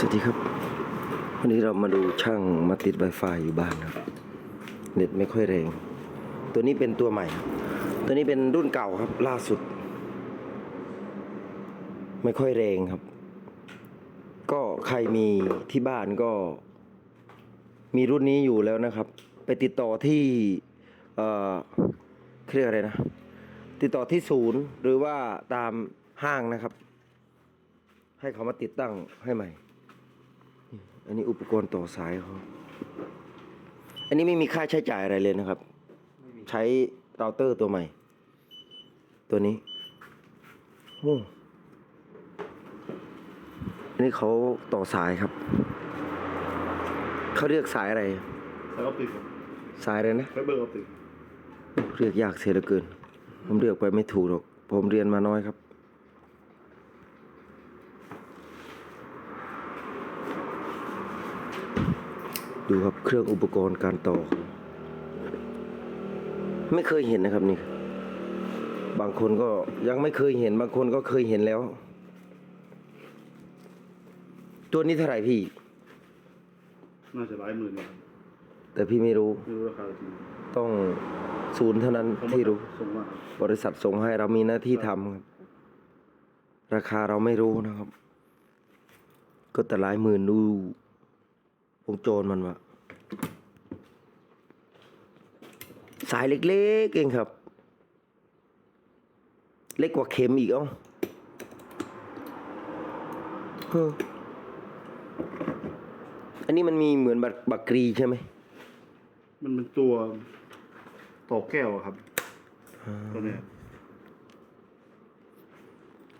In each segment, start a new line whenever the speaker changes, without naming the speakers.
สวัสดีครับ วันนี้เรามาดูช่างมาติด Wi-Fi อยู่บ้านครับเน็ตไม่ค่อยแรง ตัวนี้เป็นตัวใหม่ ตัวนี้เป็นรุ่นเก่าครับ ล่าสุด ไม่ค่อยแรงครับ ก็ใครมีที่บ้านก็ มีรุ่นนี้อยู่แล้วนะครับ ไปติดต่อที่เอ่อเรียกอะไรนะ ติดต่อที่ศูนย์หรือว่าตามห้างนะครับให้เขามาติดตั้งให้ใหม่ อันนี้อุปกรณ์ต่อสายเขาอันนี้ไม่มีค่าใช้จ่ายอะไรเลยนะครับ ใช้เราเตอร์ตัวใหม่ ตัวนี้โอ้อันนี้เขาต่อสายครับ เขาเรียกสายอะไร
ไฟออปติกครับ
สายอะไรนะ
ไฟเบอร์ออปติก
เรียกยากเสียเหลือเกิน ผมเรียกไปไม่ถูกหรอก ผมเรียนมาน้อยครับ ดูครับเครื่องอุปกรณ์การต่อ ไม่เคยเห็นนะครับนี่ บางคนก็ยังไม่เคยเห็น บางคนก็เคยเห็นแล้ว ตัวนี้เท่าไหร่พี่
น่าจะหลายหมื่นนะครับ
แต่พี่ไม่รู้
ไม่รู้ราคาจริง
ต้องศูนย์เท่านั้นที่รู้
ส่งมาครับ
บริษัทส่งให้เรามีหน้าที่ทำครับ ราคาเราไม่รู้นะครับ ก็แต่หลายหมื่นดู วงโจรมันวะสายเล็กๆเองครับ เล็กกว่าเข็มอีกเอ้าเฮ้ออันนี้มันมีเหมือนบักบักกรีใช่ไหม
มันเป็นตัวต่อแก้วอะครับตัวเนี้ย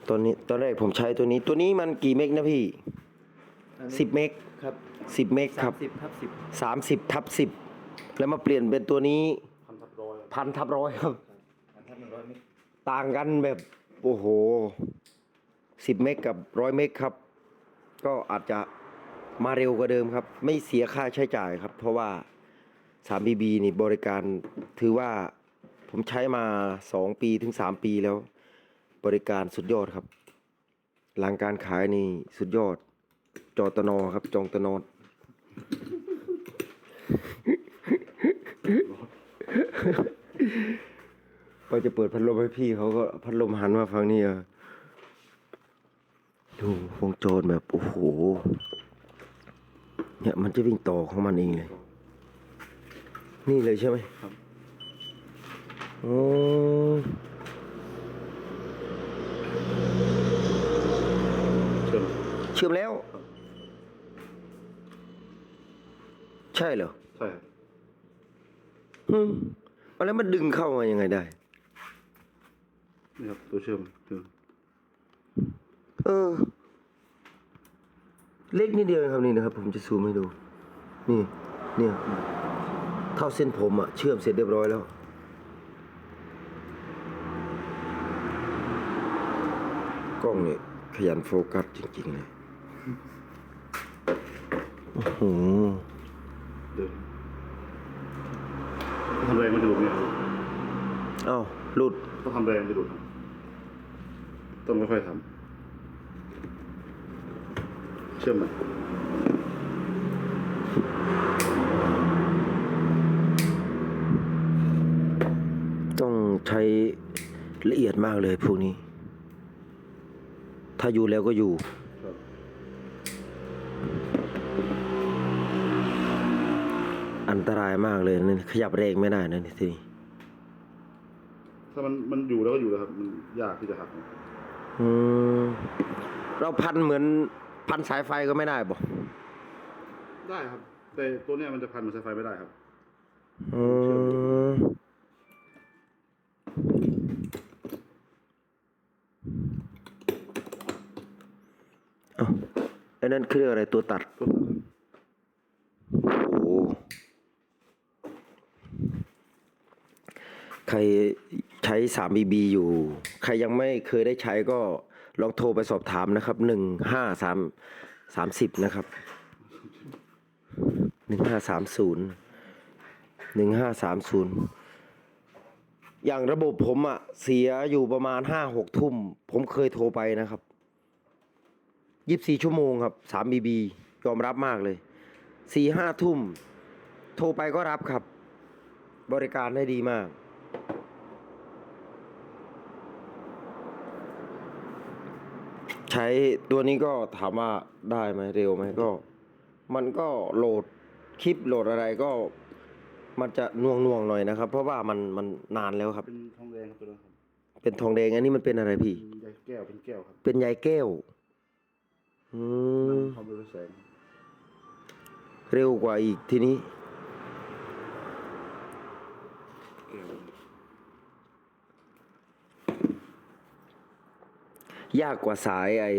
ตอนนี้ตอนแรกผมใช้ตัวนี้ ตัวนี้มันกี่เมกนะพี่ สิบเมก
ครับ
สิบเมกครับ
สิบทับสิบ
สามสิบทับสิบแล้วมาเปลี่ยนเป็นตัวนี้
พันทับร้อยอะ
พันทับร้อยครับ
ทับหนึ่งร้อยเมตร
ต่างกันแบบ โอ้โหสิบเมกกับร้อยเมกครับ ก็อาจจะมาเร็วกว่าเดิมครับ ไม่เสียค่าใช้จ่ายครับ เพราะว่า 3BB นี่บริการถือว่าผมใช้มา 2 ปีถึง 3 ปีแล้ว บริการสุดยอดครับ หลังการขายนี่สุดยอด จอตนอครับ จองตนอพอจะเปิดพัดลมให้พี่เขาก็พัดลมหันมาฝั่งนี้อะดูวงจรแบบ โอ้โห เนี่ยมันจะวิ่งต่อของมันเองเลย นี่เลยใช่ไหม
ครับ
โอ้
เชื่อม
เชื่อมแล้ว ใช่เหรอ
ใช่ครับ
อืมเอาแล้วมันดึงเข้ามายังไงได้
นี่ครับตัวเชื่อมคือ
เออ เล็กนิดเดียวเองครับนี่นะครับ ผมจะซูมให้ดู นี่ เนี่ย เท่าเส้นผมอะเชื่อมเสร็จเรียบร้อยแล้ว กล้องเนี่ยขยันโฟกัสจริงๆเลยโอ้โห
เดินต้องทำแรงมันจะหลุดเนี่ยครับ
เอ้าหลุด
ต้องทำแรงมันจะหลุดครับต้องค่อยๆทำเชื่อมไหม
ต้องใช้ละเอียดมากเลยพวกนี้ ถ้าอยู่แล้วก็อยู่
ครับ
อันตรายมากเลยนี่ขยับแรงไม่ได้นะนี่ทีนี้
ถ้ามันมันอยู่แล้วก็อยู่แล้วครับ มันยากที่จะหัก
อืมเราพันเหมือนพันสายไฟก็ไม่ได้บ่
ได้ครับ แต่ตัวเนี้ยมันจะพันมันสายไฟไม่ได้ครับ
อืมเอ้าไอ้นั่นคืออะไรตัวตัด
ตัวตัดครับ
โอ้โห ใครใช้ 3BB อยู่ ใครยังไม่เคยได้ใช้ก็ลองโทรไปสอบถามนะครับหนึ่งห้าสามสามสิบนะครับหนึ่งห้าสามศูนย์หนึ่งห้าสามศูนย์อย่างระบบผมอะเสียอยู่ประมาณห้าหกทุ่ม ผมเคยโทรไปนะครับยี่สี่ชั่วโมงครับสามบีบียอมรับมากเลยสี่ห้าทุ่ม โทรไปก็รับครับ บริการได้ดีมาก ใช้ตัวนี้ก็ถามว่าได้ไหมเร็วไหมก็ มันก็โหลดคลิปโหลดอะไรก็มันจะน่วงน่วงๆหน่อยนะครับ เพราะว่ามันมันนานแล้วครับ
เป็นทองแดงครับตัวนั้นครับ
เป็นทองแดงอันนี้มันเป็นอะไรพี่
เป็นใยแก้วเป็นแก้วครับ
เป็นใยแก้วอืม
ความเร็วแสง
เร็วกว่าอีกทีนี้
แก้วยา
กกว่าสายไอ้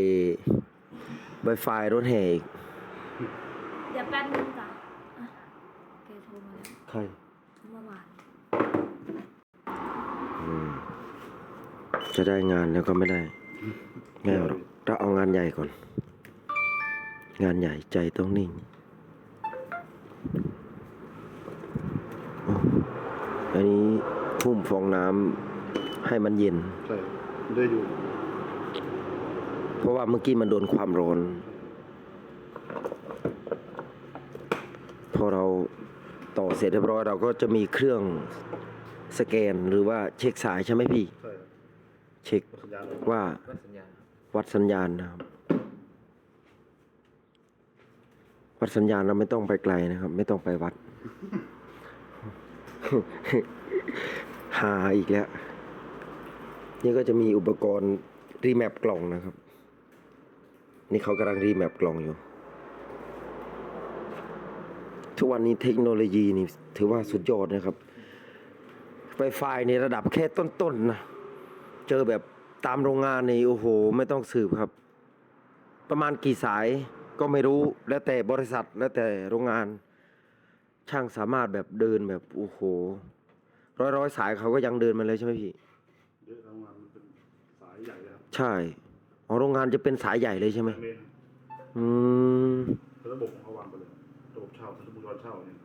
ไวไฟรถแห่อีก
เดี๋ยวแป๊บนึงจ้ะอะแกโทรมาแล้ว
ใคร
เมื่อวาน
อืมจะได้งานแล้วก็ไม่ได้ไม่เอาหรอกเราเอางานใหญ่ก่อน งานใหญ่ใจต้องนิ่งโอ้อันนี้พุ่มฟองน้ำให้มันเย็น
ใช่ได้อยู่
เพราะว่าเมื่อกี้มันโดนความร้อน พอเราต่อเสร็จเรียบร้อยเราก็จะมีเครื่องสแกนหรือว่าเช็คสายใช่ไหมพี่
ใช่ครับ
เช็ค
สัญญาณ
ว่า
วัดสัญญาณ
วัดสัญญาณนะครับ วัดสัญญาณเราไม่ต้องไปไกลนะครับ ไม่ต้องไปวัด หาอีกแล้ว นี่ก็จะมีอุปกรณ์รีแมปกล่องนะครับ นี่เขากำลังรีแมปกล่องอยู่ ทุกวันนี้เทคโนโลยีนี่ถือว่าสุดยอดนะครับ ไฟไฟในระดับแค่ต้นๆนะเจอแบบตามโรงงานนี่โอ้โห ไม่ต้องสืบครับ ประมาณกี่สายก็ไม่รู้แล้วแต่บริษัทแล้วแต่โรงงาน ช่างสามารถแบบเดินแบบโอ้โห ร้อยร้อยๆสายเขาก็ยังเดินมาเลยใช่ไหมพี่
เยอะทำงานมันเป็นสายใหญ่เลยครับ
ใช่ อ๋อโรงงานจะเป็นสายใหญ่เลยใช่ไหม
เมตร
อืม
ระบบของเขาวางไปเลยระบบเช่าสมมติว่าเช่าเนี่ย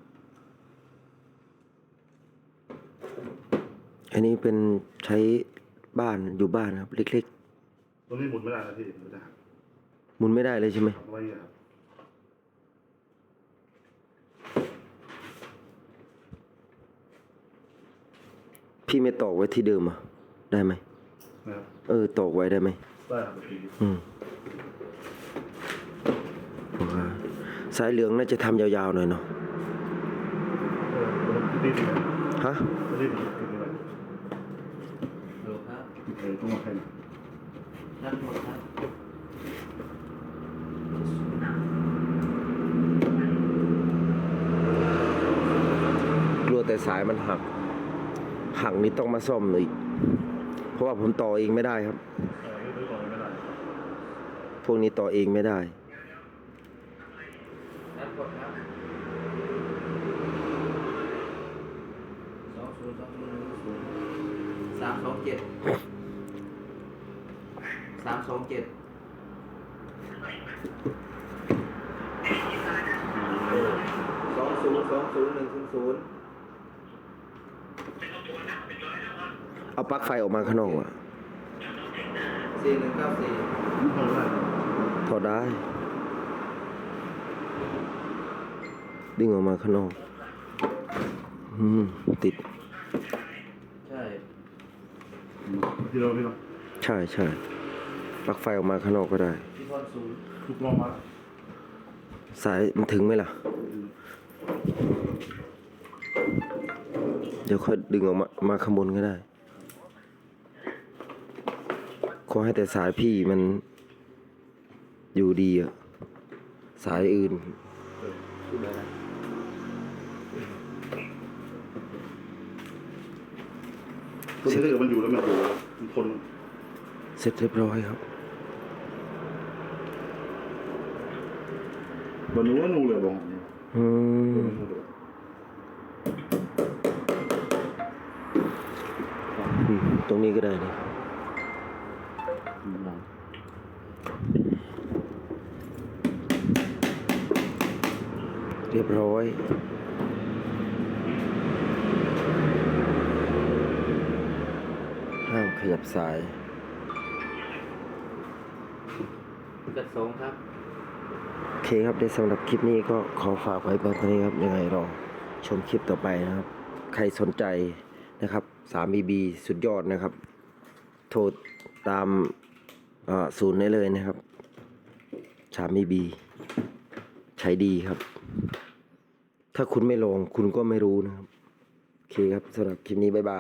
อันนี้เป็นใช้บ้านอยู่บ้านครับ เล็ก
ตรงนี้หมุนไม่ได้นะพี่มันจะหัก
ๆหมุนไม่ได้เลยใช่ไหม
ทำไว้อย่างเงี้ยครับ
พี่ไม่ตอกไว้ที่เดิมอะได้ไหม
นะครับ
เออตอกไว้ได้ไหม
ได้ครับพี่
อืมสายเหลืองน่าจะทำยาวๆหน่อยเนาะ
ติด
ฮะ
ติดๆติดๆเลย
โลครับ
เออต้องมาให้
นักหมดครับ
กลัวแต่สายมันหักหักนี่ต้องมาซ่อมอีกเพราะว่าผมต่อเองไม่ได้ครับ
เออไม่ต่อไม่ได้
พวกนี้ต่อเองไม่ได้
นักหมดครับสองศูนย์สองศูนย์หนึ่งศูนย์สามสองเจ็ดสามสองเจ็ดสองศูนย์สองศูนย์หนึ่งศูนย์ศูนย์
เอาปลั๊กไฟออกมาข้างนอกอะ
สี่หนึ่งเก้าสี่
ไม่ได้
ถอดได้ ดึงออกมาข้างนอกอืมติด
ใช่
ที่เราพี่เรา
ใช่ใช่ปลั๊กไฟออกมาข้างนอกก็ได้
ที่พอนศูนย์
ทุกลองมา
สายมันถึงไหมล่ะ เดี๋ยวค่อยดึงออกมามาข้างบนก็ได้ ขอให้แต่สายพี่มัน อยู่ดีอะสายอื่น
พูดเลยนะ
ตัวนี้ถ้าเกิดมันอยู่แล้วมันอยู่มันทน
เสร็จเรียบร้อยครับ
บรรลุว่านูเลยบอก
อืมอืมตรงนี้ก็ได้นี่ เรียบร้อยห้ามขยับสาย
แปดสองครับ
โอเคครับในสำหรับคลิปนี้ก็ขอฝากไว้เพียงเท่านี้ครับ ยังไงรอชมคลิปต่อไปนะครับ ใครสนใจนะครับ 3BB สุดยอดนะครับ โทรตามเอ่อศูนย์ได้เลยนะครับ 3BB ใช้ดีครับ ถ้าคุณไม่ลองคุณก็ไม่รู้นะครับ โอเคครับสำหรับคลิปนี้บ๊ายบาย